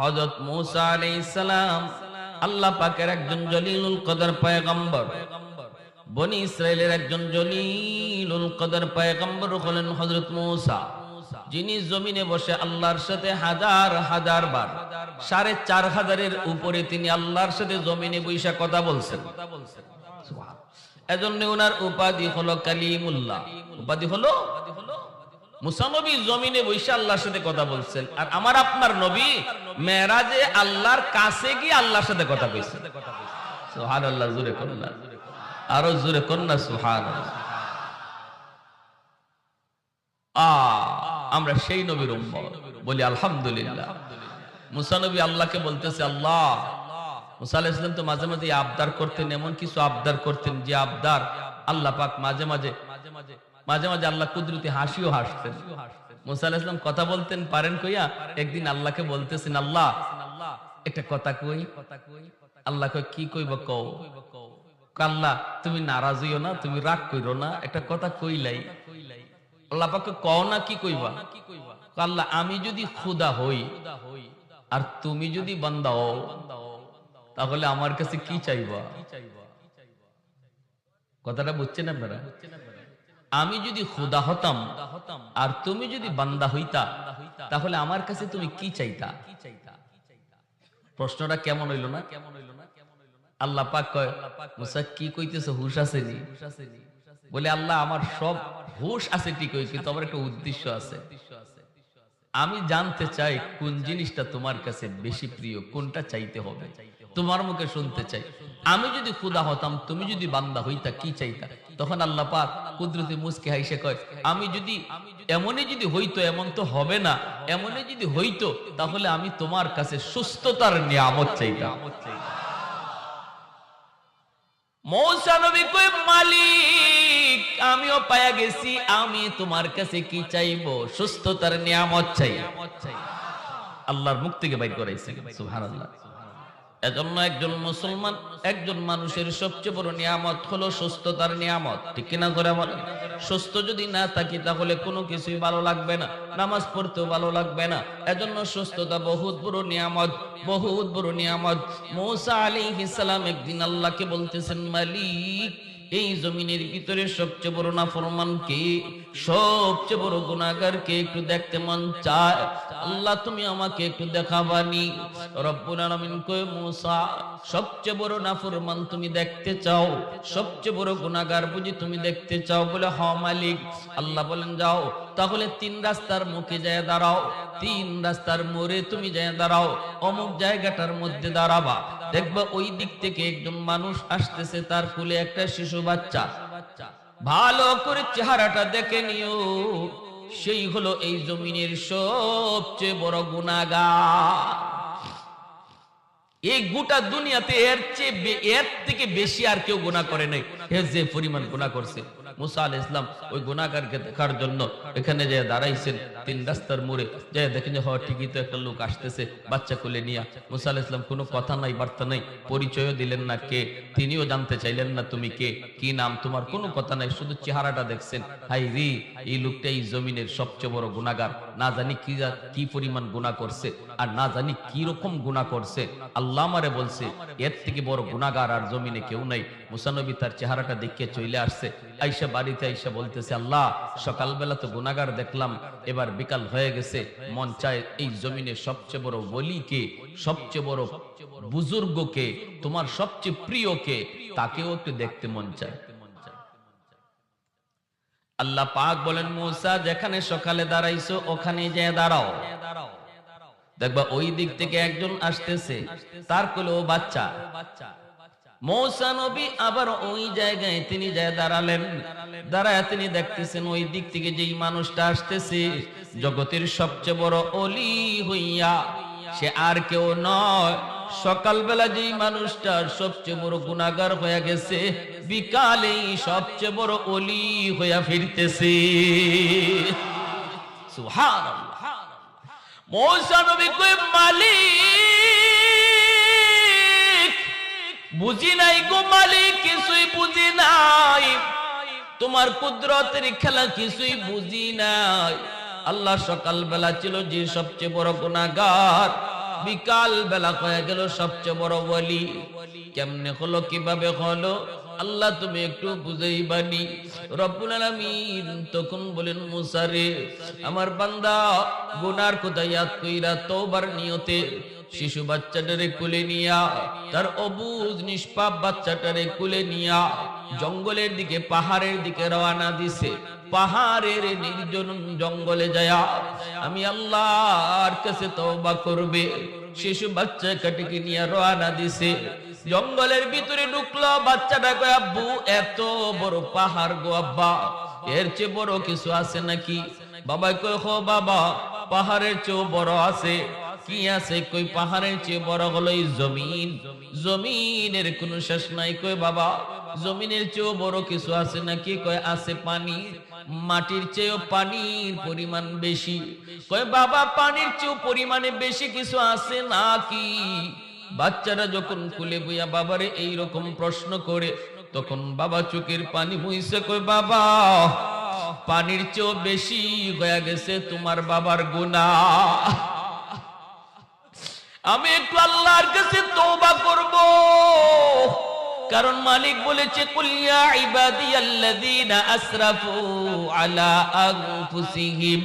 হযরত মূসা আলাইহিস সালাম আল্লাহ পাকের একজন জলিলুল কদর পয়গম্বর। বনি ইসরায়েলের একজন জলিলুল কদর পয়গম্বর হলেন হযরত মূসা। যিনি জমিনে বসে আল্লাহর সাথে হাজার হাজার বার, সাড়ে চার হাজারের উপরে তিনি আল্লাহর সাথে জমিনে বৈশা কথা বলছেন। এজন্য ওনার উপাধি হলো কালিমুল্লাহ। উপাধি হলো মুসানবী জমিনে বৈশা আল্লাহর সাথে কথা বলছেন। আর আমার আপনার নবী আল্লাহর কাছে আল্লাহর সাথে কথা আল্লাহ কন্যা আরও কন্যা আমরা সেই নবীর বলি আলহামদুলিল্লাহ। মুসা নবী আল্লাহকে বলতেছে, আল্লাহ, মুসা আলাইহিস সালাম তো মাঝে মাঝে আবদার করতেন, এমন কিছু আবদার করতেন যে আবদার আল্লাহ পাক মাঝে মাঝে মাঝে মাঝে আল্লাহ কুদরতি হাসিও হাসতেন। মুসা আলাইহিস সালাম কথা বলতেন, পারেন কইয়া একদিন আল্লাহকে বলতেছেন, আল্লাহ, একটা কথা কই? আল্লাহ কই কি কইব কও? আল্লাহ, তুমি নারাজ হইও না, তুমি রাগ কইরো না, একটা কথা কইলাই। আল্লাহ পাকে কও না, কি কইবা? আল্লাহ, আমি যদি খুদা হই আর তুমি যদি বান্দা হও, তাহলে আমার কাছে কি চাইবা? কথাটা বুঝছেন আপনারা? আমি যদি খুদা হতাম আর তুমি যদি বান্দা হইতা, তাহলে আমার কাছে তুমি কি চাইতা? প্রশ্নটা কেমন হইল না? কেমন হইল না আল্লাহ পাক কয়, মুসা, কি কইতেছে? হুশ আছে নি বলে, আল্লাহ, আমার সব হুশ আছে ঠিকই, কিন্তু আমার একটা উদ্দেশ্য আছে। আমি জানতে চাই কোন জিনিসটা তোমার কাছে বেশি প্রিয়, কোনটা চাইতে হবে? তোমার মুখে শুনতে চাই। আমি যদি খুদা হতাম, তুমি যদি বান্দা হইতা, কি চাইতা? তখন আল্লাহ পাক কুদরতি মুসকে হাইসে কয়, আমি যদি এমনই যদি হইতো, এমন তো হবে না। এমনই যদি হইতো, তাহলে আমি তোমার কাছে সুস্থতার নিয়ামত চাইতাম। আমিও পায়া গেছি, আমি তোমার কাছে কি চাইব? সুস্থতার নিয়ামত চাই। আল্লাহর মুখ থেকে বাইর করাইছে, সুবহানাল্লাহ। এজন্য একজন মুসলমান, একজন মানুষের সবচেয়ে বড় নিয়ামত হলো সুস্থতার নিয়ামত। ঠিক কিনা করে আমার সুস্থ যদি না থাকি তাহলে কোনো কিছুই ভালো লাগবে না, নামাজ পড়তেও ভালো লাগবে না। এজন্য সুস্থতা বহুত বড় নিয়ামত, বহুত বড় নিয়ামত। মৌসা আলী ইসালাম একদিন আল্লাহকে বলতেছেন, মালিক এই জমিনের ভিতরে সবচেয়ে বড় নাফরমান কে? সবচেয়ে বড় গুনাগার কে? একটু দেখতে মন চায়। আল্লাহ, তুমি আমাকে একটু দেখাবানি। সবচেয়ে বড় নাফরমান তুমি দেখতে চাও। সবচেয়ে বড় গুণাগার বুঝি তুমি দেখতে চাও বলে, হ মালিক। আল্লাহ বলেন, যাও। তাহলে তিন রাস্তার মুখে যায় দাঁড়াও। তিন রাস্তার মোড়ে তুমি যায় দাঁড়াও। অমুক জায়গাটার মধ্যে দাঁড়াবা। দেখবা ওই দিক থেকে একজন মানুষ আসতেছে, তার কুলে একটা শিশু বাচ্চা। ভালো করে চেহারাটা দেখে নিও। সেই হলো এই জমিনের সবচেয়ে বড় গুনাগার এই গোটা দুনিয়াতে এর চেয়ে এর থেকে বেশি আর কেউ গুনাহ করে নাই। এর যে পরিমাণ গুনাহ করছে। মুসা আল ইসলাম ওই গুণাগারকে দেখার জন্য এখানে যে দাঁড়াইছেন। তিন রাস্তার মোড়ে যে দেখেন যে হওয়া ঠিকই তো একটা লোক আসতেছে বাচ্চা কোলে নিয়ে। মুসা আল ইসলাম কোনো কথা নাই, বার্তা নাই, পরিচয়ও দিলেন না কে, তিনিও জানতে চাইলেন না তুমি কে, কি নাম তোমার, কোনো কথা নাই, শুধু চেহারাটা দেখছেন। হাই রি, এই লোকটা এই জমিনের সবচেয়ে বড় গুনাহগার। না জানি কি কি পরিমাণ গুনাহ করছে আর না জানি কি রকম গুনাহ করছে। আল্লাহ আমারে বলছে, এর থেকে বড় গুনাহগার আর জমিনে কেউ নাই। মুসানবী তার চেহারাটা দেখে চলে আসছে। আইসা বাড়িতে আইসা বলতেছে, আল্লাহ, সকালবেলা তো গুনাহগার দেখলাম, এবার বিকাল হয়ে গেছে। মন চায় এই জমিনে সবচেয়ে বড় বলিকে সবচেয়ে বড় বুজুর্গকে, তোমার সবচেয়ে প্রিয়কে, তাকেও একটু দেখতে মন চায়। আল্লাহ পাক বলেন, মুসা, যেখানে সকালে দাঁড়াইছো ওখানে যে দাঁড়াও। দেখবা, ওই দিক থেকে একজন আসতেছে, তার কোলে ও বাচ্চা। মৌসা নবী আবার ওই জায়গায় তিনি যায় দাঁড়ালেন। দাঁড়ায় তিনি দেখতেছেন, ওই দিক থেকে যেই মানুষটা আসতেছে, জগতের সবচেয়ে বড় অলি হইয়া, সে আর কেউ নয়। সকালবেলা যেই মানুষটার সবচেয়ে বড় গুণাগার হয়ে গেছে, বিকালেই সবচেয়ে বড় অলি হইয়া ফিরতেছে। মালিক, বুঝি নাই গো মালিক, কিছুই বুঝি নাই। তোমার কুদরতের খেলা কিছুই বুঝি নাই। আল্লাহ সকাল বেলা ছিল যে সবচেয়ে বড় গুনাহগার। বিকাল বেলা হয়ে গেল, সবচেয়ে বড় বলি কেমনে হলো, কীভাবে হলো? আল্লাহ তুমি একটু বুঝেই বানি রব্বুল আলামিন তখন বলেন মুসারে আমার বান্দা গুনার কোথায় ইয়াদ তোবার নিয়তে শিশু বাচ্চাটারে কুলে নিয়া, তার অবুজ নিষ্পাপ বাচ্চাটারে কুলে নিয়া জঙ্গলের দিকে, পাহাড়ের দিকে রওনা দিছে। পাহাড়ের নির্জন জঙ্গলে যায়া আমি আল্লাহর কাছে তওবা করবে। শিশু বাচ্চা কাটিকে নিয়ে রওনা দিছে। জঙ্গলের ভিতরে ঢুকলো বাচ্চাটা, কয়, আব্বু, এত বড় পাহাড় গো আব্বা, এর চেয়ে বড় কিছু আছে নাকি? বাবা কয়, হো বাবা, পাহাড়ের চেয়েও বড় আছে। কি আছে? কই পাহাড়ের চেয়ে বড় হলো জমিন। জমিনের কোনো শেষ নাই। কই বাবা, জমিনের চেয়েও বড় কিছু আছে নাকি? কয় আছে পানি। মাটির চেয়েও পানির পরিমাণ বেশি। কয় বাবা, পানির চেয়েও পরিমাণে বেশি কিছু আছে নাকি? বাচ্চারা যখন কুলে বইয়া বাবারে এই রকম প্রশ্ন করে, তখন বাবা চোখের পানি মুইছে কই বাবা, পানির চেয়েও বেশি হয়ে গেছে তোমার বাবার গুনাহ। আমি একটু আল্লাহর কাছে তওবা করব। কারণ মালিক বলেছে কুলিয়া ইবাদিয়াল্লাযীনা আসরাফু আলা আনফুসিহিম,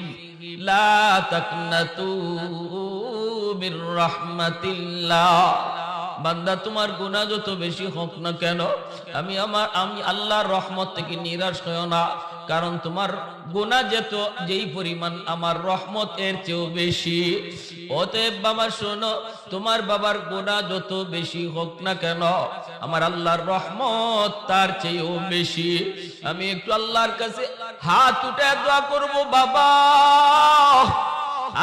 লা তাকনাতু মির রাহমাতিল্লাহ। বান্দা, তোমার গুনাহ যত বেশি হোক না কেন, আমি আমার, আমি আল্লাহর রহমত থেকে নিরাশ হও না। কারণ তোমার গুনাহ যেত, যেই পরিমাণ আমার রহমত এর চেয়েও বেশি। অতএব বাবা, শোনো, তোমার বাবার গুনাহ যত বেশি হোক না কেন, আমার আল্লাহর রহমত তার চেয়েও বেশি। আমি একটু আল্লাহর কাছে হাত উঠে দোয়া করব, বাবা।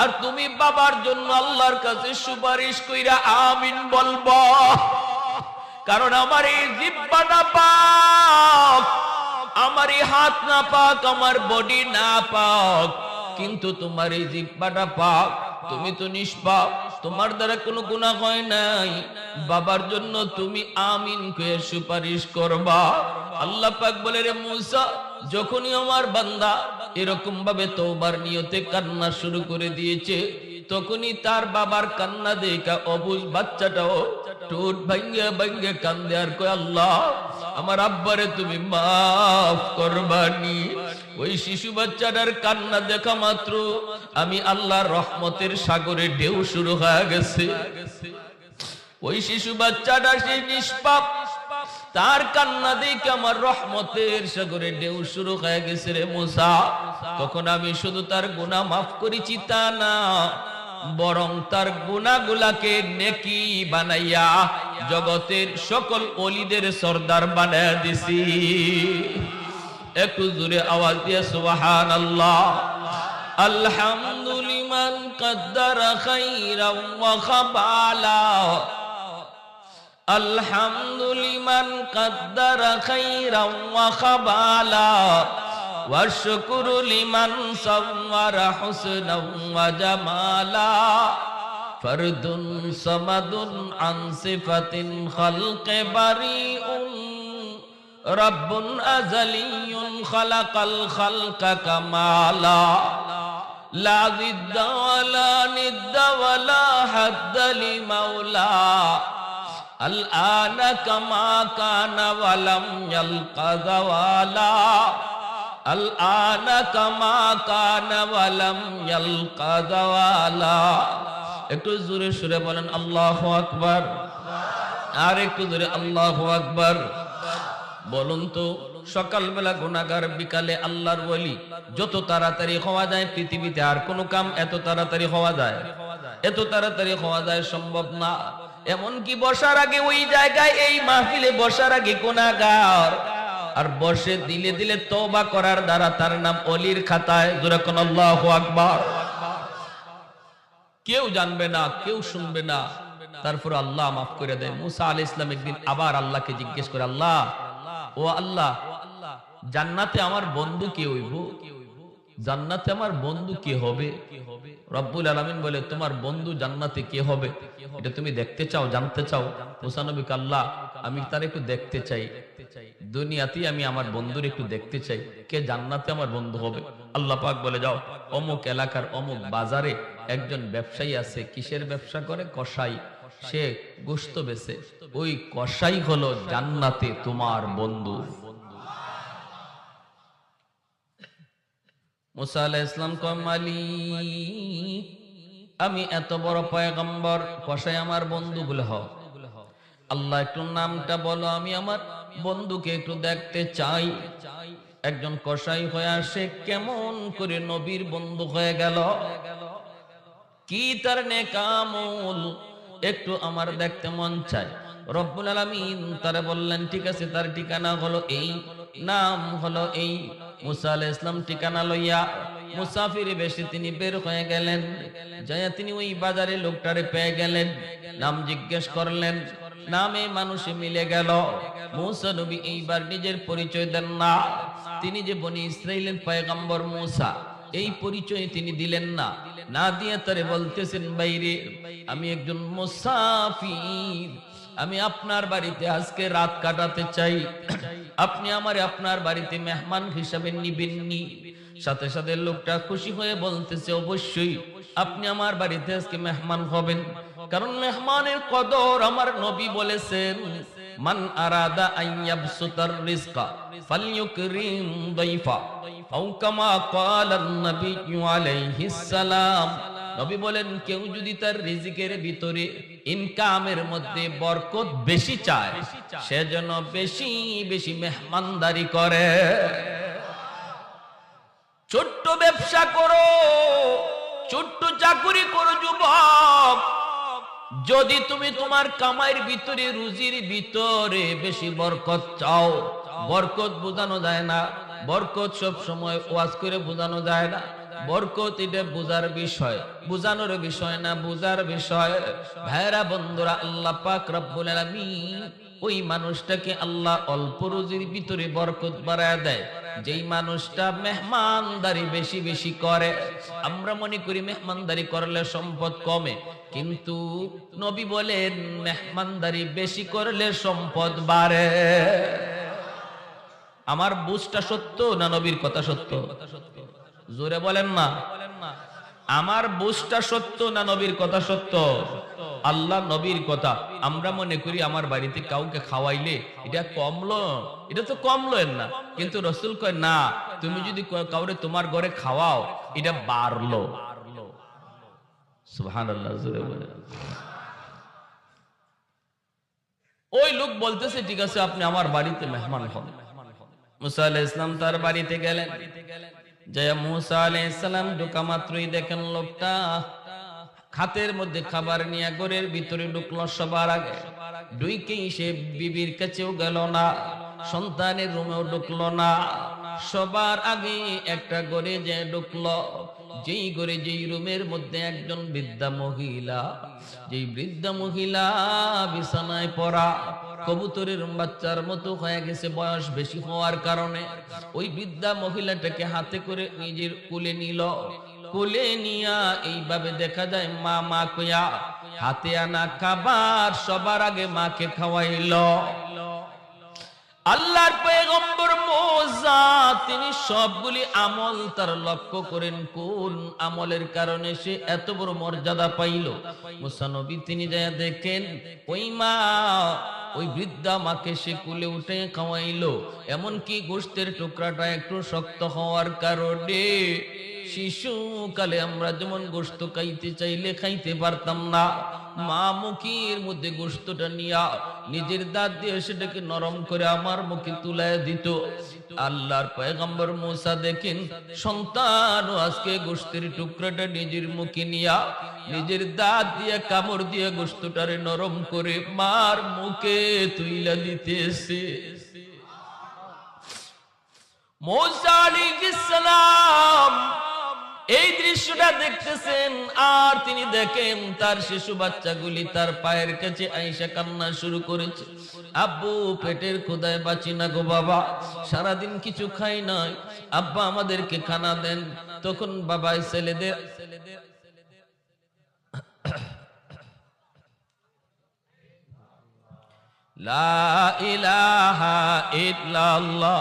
আর তুমি বাবার জন্য আল্লাহর কাছে সুপারিশ কইরা আমিন বলব। কারণ আমার এই জিব্বাটা পাক। আমার এই হাত না পাক, আমার বডি না পাক, কিন্তু তোমার এই জিব্বাটা পাক, তুমি তো নিষ্পাপ, তোমার দ্বারা কোনো গুনাহ হয় নাই। বাবার জন্য তুমি আমিন কয়ে সুপারিশ করবা। আল্লাহ পাক বলে, রে মুসা, যখনই আমার বান্দা এরকম ভাবে তোবার নিয়তে কান্না শুরু করে দিয়েছে তখনই তার বাবার কান্না দেখা অবুজ বাচ্চাটাও ঠোঁট ভাঙ্গে ভাঙ্গে কান্দে আর কয়, আল্লাহ, আমার আব্বারে তুমি মাফ করবানি। ওই শিশু বাচ্চাটার কান্না দেখা মাত্র আমি আল্লাহর রহমতের সাগরে ঢেউ শুরু হয়ে গেছে। ওই শিশু বাচ্চাটা সেই নিষ্পাপ, তার কান্না দেখে আমার রহমতের সাগরে ঢেউ শুরু হয়ে গেছে রে মুসা। তখন আমি শুধু তার গুণা মাফ করেছি তা না বরং তার গুনাগুলাকে নেকি বানাইয়া জগতের সকল অলিদের সর্দার বানায় দিছি। একটু জোরে আওয়াজ দিয়ে সুবাহান আল্লাহ আলহামদুলিমান কদ্দার খাইরাম ওয়া খাবালা। আলহামদুলিমান কদ্দার খাইরাম ওয়া খাবালা। والشكر لمن صور حسنا وجمالا فرد صمد عن صفة خلق بريء رب أزلي خلق الخلق كمالا لا ضد ولا ند ولا حد لمولاه الآن كما كان ولم يلق زوالا الآن كما كان ولم يلق زوالا একটু জোরে সুরে বলেন আল্লাহ আকবার আর একটু জোরে আল্লাহ আকবার বলুন তো সকালবেলা গুনাগার বিকালে আল্লাহর বলি যত তাড়াতাড়ি হওয়া যায় পৃথিবীতে আর কোনো কাম এত তাড়াতাড়ি হওয়া যায় এত তাড়াতাড়ি হওয়া যায় সম্ভব না এমনকি বসার আগে ওই জায়গায় এই মাহফিলে বসার আগে গুনাগার আর বসে দিলে দিলে তওবা করার দ্বারা তার নাম অলির খাতায় যেরকম আল্লাহু আকবার। কেউ জানবে না, কেউ শুনবে না। তারপর আল্লাহ মাফ করে দেয়। মুসা আলাইহিস ইসলাম একদিন আবার আল্লাহকে জিজ্ঞেস করে, আল্লাহ, ও আল্লাহ, জান্নাতে আমার বন্ধু কে হইব? জান্নাতে আমার বন্ধু কে হবে? রব্বুল আলামিন বলে, তোমার বন্ধু জান্নাতে কে হবে? এটা তুমি দেখতে চাও, জানতে চাও? মুসানবী আল্লাহ আমি তার একটু দেখতে চাই। দুনিয়াতে আমি আমার বন্ধুর একটু দেখতে চাই। কে জান্নাতে আমার বন্ধু হবে? আল্লাহ পাক বলে, যাও, অমুক এলাকার অমুক বাজারে একজন ব্যবসায়ী আছে, কিসের ব্যবসা করে? কসাই। সে গোস্ত বেছে ওই কসাই হলো জান্নাতে তোমার বন্ধু। মুসা আলাহ ইসলাম আমি এত বড় পয়গম্বর, কসাই আমার বন্ধু বলে হও। আল্লাহ একটু নামটা বলো, আমি আমার বন্ধুকে একটু দেখতে চাই। একজন কসাই হয়ে আসে, কেমন করে নবীর বন্ধু হয়ে গেল? কি তার নেকামল? একটু আমার দেখতে মন চায়। রব্বুল আলামিন তারে বললেন, ঠিক আছে, তার ঠিকানা হলো এই, নাম হলো এই। মুসা আলাইহিস ইসলাম ঠিকানা লইয়া মুসাফির বেশি তিনি বের হয়ে গেলেন। যাইয়া তিনি ওই বাজারে লোকটারে পেয়ে গেলেন। নাম জিজ্ঞেস করলেন নামে মানুষে মিলে গেল। মুসা নবী এইবার নিজের পরিচয় দেন না। তিনি যে বনি ইসরাইলের পয়গম্বর মুসা, এই পরিচয় তিনি দিলেন না। না দিয়ে তারে বলতেছেন, বাইরে, আমি একজন মুসাফির। আমি আপনার বাড়িতে আজকে রাত কাটাতে চাই। আপনি আমারে আপনার বাড়িতে মেহমান হিসাবে নিবেননি। সাথে সাথে লোকটা খুশি হয়ে বলতেছে, অবশ্যই, আপনি আমার বাড়িতে আজকে মেহমান হবেন। কারণ মেহমানের কদর আমার নবী বলেছেন, মান আরাদা আইয়াবসুতার রিজকা ফালইউকরিম দাইফা। আও কামা ক্বালা নবী আলাইহিস সালাম। নবী বলেন, কেউ যদি তার রিজিকের ভিতরে ইনকামের মধ্যে বরকত বেশি চায়, সে যেন বেশি বেশি মেহমানদারি করে। ছোট্ট ব্যবসা করো, ছোট্ট চাকুরি করো, যুবক। যদি তুমি তোমার কামাইয়ের ভিতরে, রুজির ভিতরে বেশি বরকত চাও, বরকত বোঝানো যায় না। বরকত সব সময় ওয়াজ করে বোঝানো যায় না। বরকত এটা বোঝার বিষয়। বোঝানোর বিষয় না, বোঝার বিষয়। ভাইরা বন্ধুরা, আল্লাহ পাক রব্বুল আলামিন ওই মানুষটাকে আল্লাহ অল্প রুজির ভিতরে বরকত বাড়ায় দেয়। যেই মানুষটা মেহমানদারি বেশি বেশি করে, আমরা মনে করি মেহমানদারি করলে সম্পদ কমে। কিন্তু নবী বলেন, মেহমানদারি বেশি করলে সম্পদ বাড়ে। আমার বুঝটা সত্য না নবীর কথা সত্য? জোরে বলেন না। আমার বুঝটা সত্য না নবীর কথা সত্য? আল্লাহ নবীর কথা। আমরা মনে করি আমার বাড়িতে কাউকে খাওয়াইলে এটা কমলো এটা তো কমলো এর না। কিন্তু রসুল কয়, না, তুমি যদি কাউরে তোমার ঘরে খাওয়াও, এটা বাড়লো। ওই লোক বলতেছে, ঠিক আছে, আপনি আমার বাড়িতে মেহমান হন। মুসা ইসলাম তার বাড়িতে গেলেন। জয়া মুসা আলাইহিস সালাম ঢোকা মাত্রই দেখেন লোকটা। খাতের মধ্যে খাবার নিয়ে ঘরের ভিতরে ঢুকলো সবার আগে। ডুইকেই সে বিবির কাছেও গেল না, সন্তানের রুমেও ঢুকলো না। সবার আগে একটা ঘরে যে ঢুকলো, যেই ঘরে যেই রুমের মধ্যে একজন বৃদ্ধা মহিলা, যেই বৃদ্ধা মহিলা বিছানায় পড়া কবুতরের বাচ্চার মতো হয়ে গেছে বয়স বেশি হওয়ার কারণে। ওই বৃদ্ধা মহিলাটাকে হাতে করে নিজের কুলে নিল। কোলে নিয়া এইভাবে দেখা যায় মা মা কইয়া, হাতে আনা খাবার সবার আগে মাকে খাওয়াইল। আল্লাহর পয়গম্বর মোজা, তিনি সবগুলি আমল তার লক্ষ্য করেন। কোন আমলের কারণে সে এত বড় মর্যাদা পাইল? মুসা নবী তিনি যা দেখেন, ওই মা, ওই বৃদ্ধা মাকে সে কুলে উঠে খাওয়াইল। এমনকি গোষ্ঠের টুকরাটা একটু শক্ত হওয়ার কারণে শিশুকালে আমরা যেমন গোস্ত খাইতে চাইলে খাইতে পারতাম না, মা মুখের মধ্যে গোস্তটা নিয়া নিজের দাঁত দিয়ে সেটাকে নরম করে আমার মুখে তুলায় দিত। আল্লাহর পয়গম্বর মোসা দেখেন, সন্তান আজকে গোস্তের টুকরাটা নিজের মুখে নিয়া নিজের দাঁত দিয়ে কামড় দিয়ে গোস্তটারে নরম করে মার মুখে তুইলা দিতেছে। মোসা আলাইহিস সালাম এই দৃশ্যটা দেখতেছেন, আর তিনি দেখেন তার শিশু বাচ্চাগুলি তার পায়ের কাছে আইসা কান্না শুরু করেছে। আব্বু, পেটের খোদায় বাঁচি না গো বাবা, সারাদিন কিছু খাই নাই। আব্বা, আমাদেরকে খানা দেন। তখন বাবা এই ছেলেদের লা ইলাহা ইল্লাল্লাহ।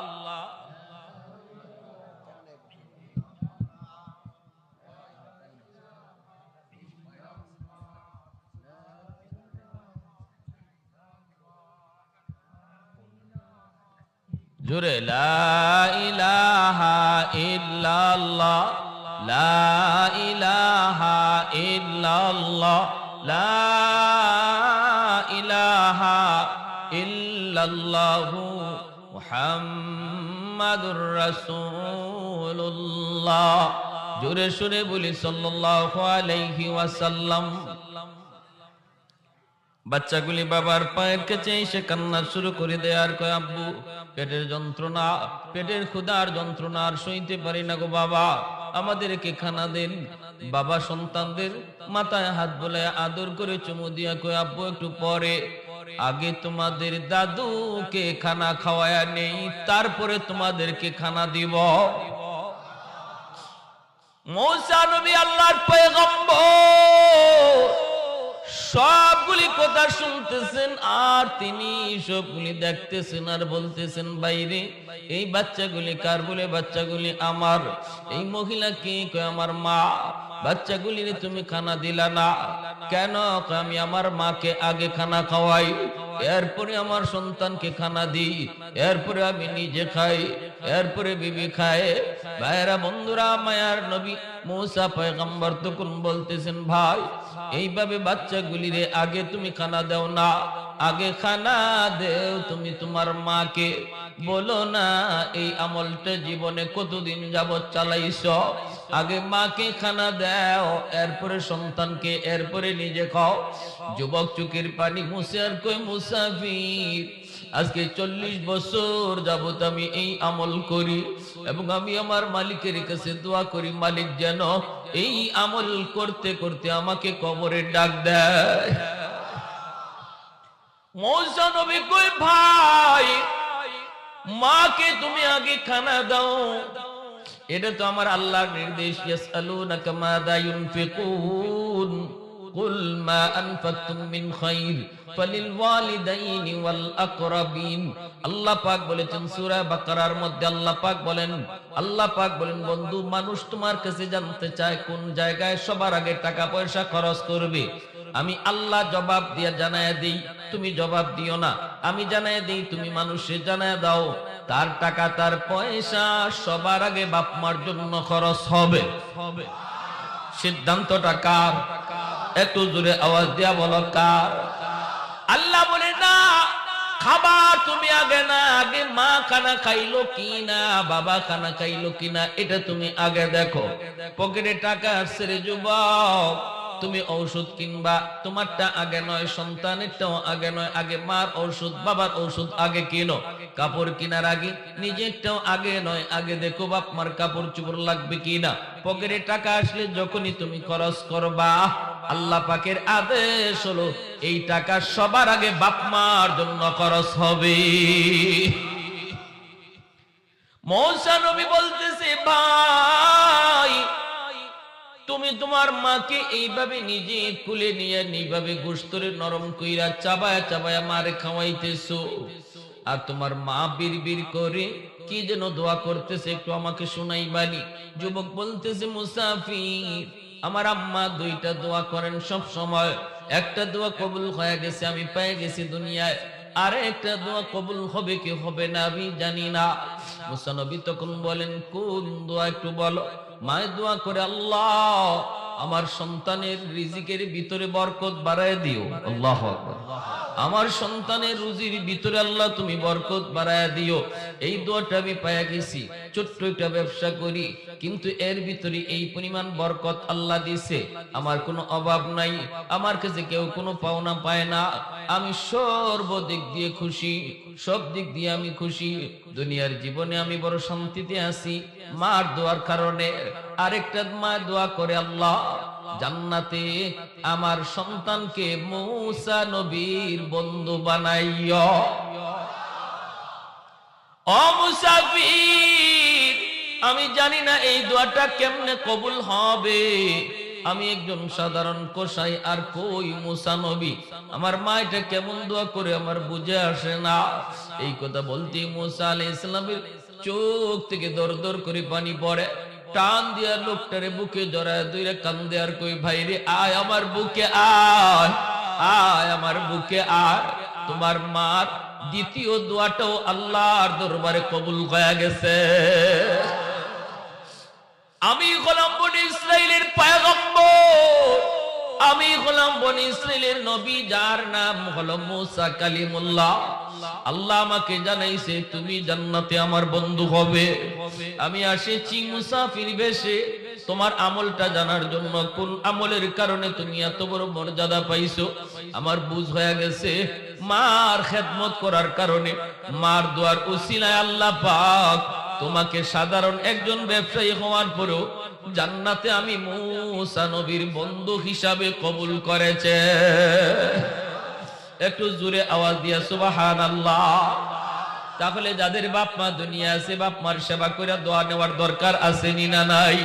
জোরে লা ইলাহা ইল্লাল্লাহ, লা ইলাহা ইল্লাল্লাহ, লা ইলাহা ইল্লাল্লাহু মুহাম্মাদুর রাসূলুল্লাহ। জোরে সুরে বলি, সাল্লাল্লাহু আলাইহি ওয়াসাল্লাম। বাচ্চাগুলি বাবার পায়ের কাছে এসে কান্না শুরু করে দেয় আর কয়, আব্বু, পেটের যন্ত্রণা, পেটের ক্ষুধার যন্ত্রণা আর সইতে পারি না গো বাবা। আমাদেরকে খানা দেন। বাবা সন্তানদের মাথায় হাত বলে আদর করে চুমু দিয়া কয়, আব্বু, একটু পরে। আগে তোমাদের দাদুকে খানা খাওয়ায়া নেই তারপরে তোমাদেরকে খানা দিব। মৌসা নবী আল্লাহর পয়গম্বর সবগুলি কথা শুনতেছেন আর তিনি সবগুলি দেখতেছেন আর বলতেছেন, বাইরে এই বাচ্চাগুলি কার বলে? বাচ্চাগুলি আমার। এই মহিলা কে? কয়, আমার মা। বাচ্চাগুলি তুমি খানা দিলা না। কেন? আমি আমার মাকে আগে খানা খাওয়াই, এরপরে আমার সন্তানকে খানা দিই, এরপরে আমি নিজে খাই, এরপরে বিবি খায়। ভাইরা বন্ধুরা, মায়ার নবী মৌসা পয়গম্বর তখন বলতেছেন, ভাই, এইভাবে বাচ্চাগুলিরে আগে তুমি খানা দাও না। আগে খানা দেও, তুমি তোমার মাকে। বলো না, এই আমলটা জীবনে কতদিন যাবৎ চালাইছ? আগে মাকে খানা দাও, এরপরে সন্তানকে, এরপরে নিজে খাও। যুবক চুকের পানি মুছে আর কই মুসাফির, আজকে চল্লিশ বছর যাবত আমি এই আমল করি এবং আমি আমার মালিকের কাছে দোয়া করি, মালিক যেন এই আমল করতে করতে আমাকে কবরে ডাক দেয়। মৌসা ভাই, মাকে তুমি আগে খানা দাও। এটা তো আমার আল্লাহর নির্দেশ ফালিল বাকারার মধ্যে বলেন বলেন, বন্ধু, মানুষ তোমার কাছে জানতে চায় কোন জায়গায় সবার আগে টাকা পয়সা খরচ করবে। আমি আল্লাহ জবাব দিয়া জানায় দিই, তুমি জবাব দিও না। আমি জানায় দিই, তুমি মানুষে জানায় দাও। তার টাকা, তার পয়সা সবার আগে বাপ মার জন্য খরচ হবে। সিদ্ধান্তটা কার? এত জোরে আওয়াজ দিয়া বলো, কার? আল্লাহ বলে, না খাবার তুমি আগে না, আগে মা খানা খাইলো কি না, বাবা খানা খাইলো কি না, এটা তুমি আগে দেখো। পকেটে টাকা রে যুবক তুমি ঔষধ কিনবা। তোমারটা আগে নয়, সন্তানেরটাও আগে নয়। আগে মার ঔষধ, বাবার ঔষধ আগে কিনো। কাপড় কেনার আগে, নিজেরটাও আগে নয়। আগে দেখো বাপ মার কাপড় চুপড় লাগবে কিনা। পকেটে টাকা আসলে যখনই তুমি খরচ করবা, আল্লাহ পাকের আদেশ হলো, এই টাকা সবার আগে বাপ মার জন্য খরচ হবে। মৌসা নবী বলতেছে, ভাই তুমি তোমার মাকে এইভাবে নিজে কুলে নিয়ে এইভাবে গোস্তরে নরম কইরা চাবায়া চাবায়া মারে খাওয়াইতেছো। আর তোমার মা বীর বীর করে কি যেন দোয়া করতেছে একটু আমাকে শোনাইবানি যুবক বলতেছে, মুসাফির, আমার আম্মা দুইটা দোয়া করেন সব সময়। একটা দোয়া কবুল হয়ে গেছে, আমি পেয়ে গেছি দুনিয়ায়। আর একটা দোয়া কবুল হবে কি হবে না, আমি জানি না। মুসানবী তখন বলেন, কোন দোয়া একটু বলো। মায়ের দোয়া করে, আল্লাহ, আমার সন্তানের রিজিকের ভিতরে বরকত বাড়ায় দিও। আল্লাহ আমার সন্তানের রুজির ভিতরে, আল্লাহ, তুমি বরকত বাড়ায় দিও। এই দোয়াটা আমি পায়া গেছি। ছোট্ট একটা ব্যবসা করি। কিন্তু এর ভিতরে এই পরিমাণ বরকত আল্লাহ দিছে আমার কোনো অভাব নাই। আমার কাছে কেউ কোনো পাওনা পায় না। আমি সর্বদিক দিয়ে খুশি। সব দিক দিয়ে আমি খুশি। দুনিয়ার জীবনে আমি বড় শান্তিতে আছি। মার দোয়ার কারণে আরেকটা মা দোয়া করে আল্লাহ, জান্নাতে আমার সন্তানকে মৌসা নবীর বন্ধু বানাইয়। অমুসাফির আমি জানি না এই দোয়াটা কেমনে কবুল হবে। আমি একজন সাধারণ কোসাই, আর কই মুসা নবী? আমার মা এটা কেমন দোয়া করে আমার বুঝে আসে না। এই কথা বলতে মুসা আলাই ইসলামের চোখ থেকে দর দর করে পানি পড়ে। টান দিয়া লোকটারে বুকে জড়ায় দুইরে কান্দে আর কই, ভাই রে, আয় আমার বুকে আয় আয় আমার বুকে আয়। তোমার মার দ্বিতীয় দোয়াটাও আল্লাহর দরবারে কবুল হয়ে গেছে। আমি গোলাম বনি ইসরায়েলের পায়গম্বর। আমি গোলাম বনি ইসরায়েলের নবী, যার নাম হলো মুসা কালিমুল্লাহ। আল্লাহ আমাকে জানাইছে, তুমি জান্নাতে আমার বন্ধু হবে। আমি আসেছি মুসাফির বেশে। তোমার আমলটা জানার জন্য কোন আমলের কারণে তুমি এত বড় মর্যাদা পাইছো? আমার বুঝ হয়ে গেছে, মার খেদমত করার কারণে। মার দোয়ার উসিলায় আল্লাহ পাক তোমাকে সাধারণ একজন ব্যবসায়ী হওয়ার পরেও জান্নাতে আমি মুসা নবীর বন্ধু হিসাবে কবুল করেছে। একটু জোরে আওয়াজ দিয়া সুবাহান আল্লাহ তাহলে যাদের বাপ মা দুনিয়া আছে, বাপ মার সেবা করে দোয়া নেওয়ার দরকার আছে নি নাই?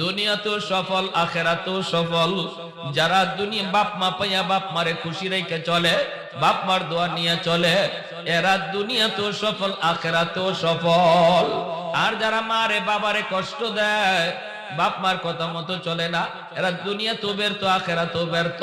দুনিয়াতেও সফল, আখেরাতেও সফল। যারা দুনিয়া বাপ মা পাইয়া বাপ মারে খুশি রেখে চলে, বাপ মার দোয়া নিয়ে চলে, এরা দুনিয়া তো সফল, আখেরা তো সফল। আর যারা মারে বাবারে কষ্ট দেয়, বাপ মার কথা মতো চলে না, এরা দুনিয়া তো ব্যর্থ, আখেরা তো ব্যর্থ।